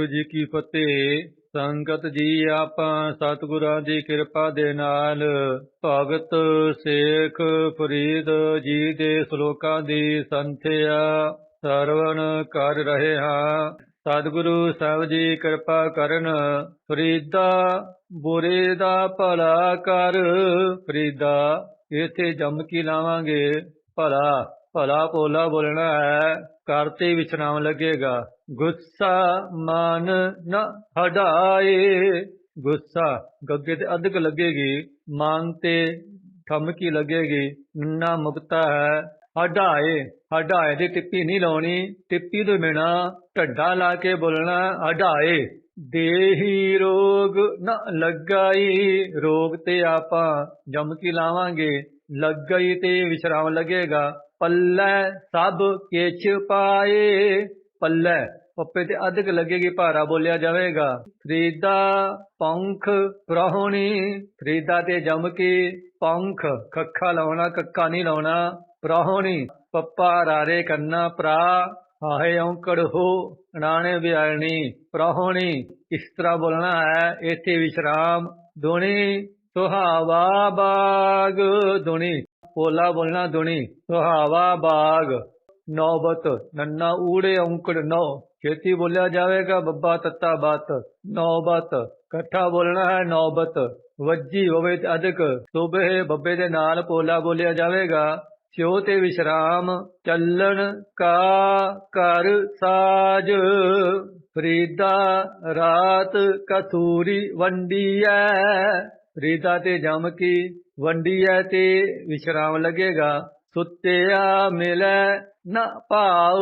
ਵਾਹਿਗੁਰੂ ਜੀ ਕੀ ਫਤਿਹ, ਸੰਗਤ ਜੀ ਆਪਾਂ ਸਤਿਗੁਰਾਂ ਦੀ ਕਿਰਪਾ ਦੇ ਨਾਲ। ਭਗਤ ਸੇਖ ਫਰੀਦ ਜੀ ਦੇ ਸ਼ਲੋਕਾਂ ਦੀ ਸੰਥਿਆ ਸਰਵਣ ਕਰ ਰਹੇ ਹਾਂ। ਸਤਿਗੁਰੂ ਸਾਹਿਬ ਜੀ ਕਿਰਪਾ ਕਰਨ, ਫਰੀਦਾ ਬੁਰੇ ਦਾ ਭਲਾ ਕਰ। ਫਰੀਦਾ, ਇਥੇ ਜੰਮ ਕੀ ਲਾਵਾਂਗੇ? ਭਲਾ ਭਲਾ ਭੋਲਾ ਬੋਲਣਾ ਹੈ, ਕਰਤੇ ਵਿਸ਼ਰਾਮ ਲੱਗੇਗਾ। ਗੁੱਸਾ ਮਨ ਨ ਹਟਾਏ ਗੁੱਸਾ, ਗੱਗੇ ਤੇ ਅਧਿਕ ਲੱਗੇਗੀ, ਮਨ ਤੇ ਠਮਕੀ ਲੱਗੇਗੀ ਨਾ ਮੁਕਤਾ ਹੈ। ਹਟਾਏ ਹਟਾਏ ਦੀ ਟਿੱਪੀ ਨਹੀਂ ਲਾਉਣੀ, ਟਿੱਪੀ ਤੋਂ ਬਿਨਾ ਢੱਡਾ ਲਾ ਕੇ ਬੋਲਣਾ ਹਟਾਏ ਦੇਹੀ ਰੋਗ ਨ ਲੱਗਾਈ, ਰੋਗ ਤੇ ਆਪਾਂ ਜਮ ਕੀ ਲਾਵਾਂਗੇ, ਲੱਗਈ ਤੇ ਵਿਸ਼ਰਾਮ ਲੱਗੇਗਾ, ਪੱਲੇ ਸਭ ਕਿਛ ਪਾਏ। ਪੱਲੇ। ਪੱਪੇ ਤੇ ਅਧਿਕ ਲੱਗੇਗੀ ਭਾਰਾ ਬੋਲਿਆ ਜਾਵੇਗਾ। ਫਰੀਦਾ ਪੰਖ ਪ੍ਰਹੁਣੀ, ਫਰੀਦਾ ਤੇ ਜਮ ਕੀ ਪੰਖ। ਖੱਖਾ ਲਾਉਣਾ, ਕੱਕਾ ਨਹੀਂ ਲਾਉਣਾ, ਪ੍ਰਹੁਣੀ। ਪੱਪਾ ਰਾਰੇ ਕੰਨਾ ਪ੍ਰਾ ਹਾਏ ਔਂਕੜ ਹੋ ਅਣਾਣੇ ਵਿਆਲਣੀ, ਪ੍ਰਹੁਣੀ। ਇਸ ਤਰ੍ਹਾਂ ਬੋਲਣਾ ਹੈ, ਇੱਥੇ ਵਿਸ਼ਰਾਮ ਦੁਣੀ ਸੁਹਾਵਾ ਬਾਗ ਦੁਣੀ ਪੋਲਾ ਬੋਲਣਾ ਦੁਣੀ ਸੁਹਾਵਾ ਬਾਗ। ਨੌਬਤ ਨੰਨਾ ਊੜੇ ਔਂਕੜ ਨੌ ਛੇਤੀ ਬੋਲਿਆ ਜਾਵੇਗਾ ਬੱਬਾ ਤੱਤਾ ਬਾਤ ਨੌਬਤ ਇਕੱਠਾ ਬੋਲਣਾ ਹੈ ਨੌਬਤ ਵੱਜੀ ਹੋਵੇ ਤੇ ਸੁਬਹ ਬੱਬੇ ਦੇ ਨਾਲ ਪੋਲਾ ਬੋਲਿਆ ਜਾਵੇਗਾ ਸਿਓ ਤੇ ਵਿਸ਼ਰਾਮ ਚੱਲਣ ਕਾ ਕਰ ਸਾਜ ਫਰੀਦਾ ਰਾਤ ਕਸੂਰੀ ਵੰਡੀਐ ਫਰੀਦਾ ਤੇ ਜਮ ਕੀ ਵੰਡੀਐ ਤੇ ਵਿਸ਼ਰਾਮ ਲੱਗੇਗਾ ਸੁੱਤਿਆ ਮਿਲੈ ਨਾ ਪਾਉ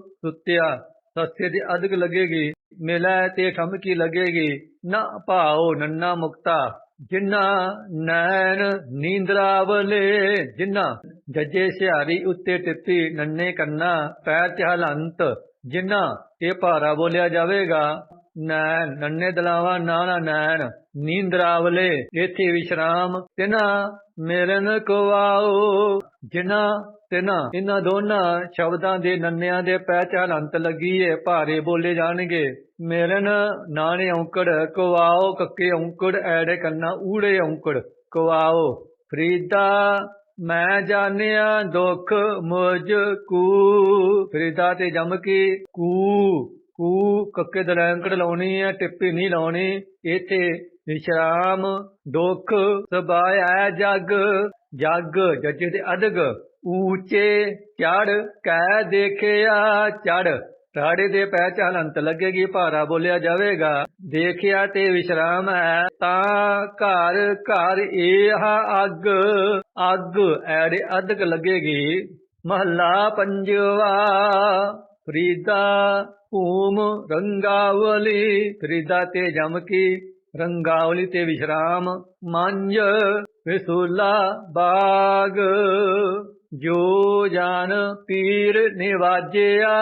ਸੁੱਤਿਆ, ਸੱਸੇ ਦੀ ਅਧਿਕ ਲੱਗੇਗੀ। ਮਿਲੈ ਤੇ ਠਮਕੀ ਲੱਗੇਗੀ। ਨਾ ਭਾਉ ਨੰਨਾ ਮੁਕਤਾ। ਜਿਨ੍ਹਾਂ ਨੈਣ ਨੀਂਦਰਾਵਲੇ ਜਿਨ੍ਹਾਂ ਜੱਜੇ ਸਿਹਾਰੀ ਉੱਤੇ ਟਿੱਪੀ ਨੰਨੇ ਕੰਨਾ ਪੈਰ ਚ ਹਲੰਤ ਜਿਨ੍ਹਾਂ ਇਹ ਭਾਰਾ ਬੋਲਿਆ ਜਾਵੇਗਾ ਨੈਣ, ਨੰਨੇ ਦਲਾਵਾ, ਨਾਣਾ ਨੈਣ, ਨੀਂਦਰਾਵਲੇ ਇਥੇ ਵਿਸ਼ਰਾਮ, ਤਿਨਾ ਮਿਲਨ ਕਵਾਓ। ਜਿਨ੍ਹਾਂ ਤਿਨਾ ਇਹਨਾਂ ਦੋਨਾਂ ਸ਼ਬਦਾਂ ਦੇ ਨੰਨਿਆਂ ਦੇ ਪਹਿਚਾਨ ਅੰਤ ਲੱਗੀ ਏ ਭਾਰੇ ਬੋਲੇ ਜਾਣਗੇ। ਮਿਲਨ ਨਾਣੇ ਔਂਕੜ ਕਵਾਓ, ਕੱਕੇ ਔਂਕੜ, ਐੜੇ ਕੰਨਾ ਊੜੇ ਔਂਕੜ ਕਵਾਓ। ਫਰੀਦਾ, ਮੈਂ ਜਾਣਿਆ ਦੁੱਖ ਮੁਝ ਕੂ। ਫਰੀਦਾ ਤੇ ਜਮ ਕੇ ਕੂ। ਕੂ ਕੱਕੇ ਦਲੈਂਕੜ ਲਾਉਣੀ ਹੈ ਟਿੱਪੀ ਨਹੀਂ ਲਾਉਣੀ। ਇਥੇ ਵਿਸ਼ਰਾਮ ਦੁੱਖ ਸਬਾਇਆ ਜਗ। ਜਗ ਜੱਜੇ ਦੇ ਅਦਗ ਊਚੇ ਚੜ ਕਹਿ ਦੇਖਿਆ ਚੜ ਰਾੜੇ ਦੇ ਪੈ ਹਲੰਤ ਲੱਗੇਗੀ, ਭਾਰਾ ਬੋਲਿਆ ਜਾਵੇਗਾ। ਦੇਖਿਆ ਤੇ ਵਿਸ਼ਰਾਮ ਹੈ, ਤਾਂ ਘਰ ਘਰ ਇਹ ਅੱਗ। ਅੱਗ ਐੜੇ ਅਦਕ ਲੱਗੇਗੀ, ਮਹੱਲਾ ਪੰਜਵਾ। ਫਰੀਦਾ ਭੂਮ ਰੰਗਾਵਲੀ ਫਰੀਦਾ ਤੇ ਜਮਕੀ ਰੰਗਾਵਲੀ ਤੇ ਵਿਸ਼ਰਾਮ, ਮੰਜ ਵਿਸੂਲਾ ਬਾਗ। ਜੋ ਜਾਨ ਪੀਰ ਨਿਵਾਜਿਆ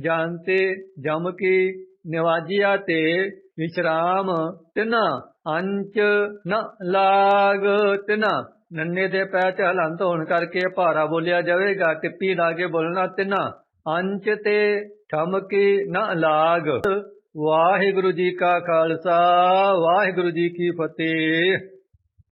ਜਾਣਤੇ ਜਮ ਕੀ ਨਿਵਾਜਿਆ ਤੇ ਵਿਸ਼ਰਾਮ, ਤਿਨਾ ਅੰਚ ਨ ਲਾਗ। ਤਿਨਾ ਨੰਨੇ ਦੇ ਪੈ ਚ ਹਲੰਤ ਹੋਣ ਕਰਕੇ ਭਾਰਾ ਬੋਲਿਆ ਜਾਵੇਗਾ, ਟਿੱਪੀ ਲਾ ਕੇ ਬੋਲਣਾ, ਤਿਨਾ ਅੰਚ ਤੇ ਠਮਕੀ ਨ ਲਾਗ ਵਾਹਿਗੁਰੂ ਜੀ ਕਾ ਖਾਲਸਾ ਵਾਹਿਗੁਰੂ ਜੀ ਕੀ ਫਤਿਹ।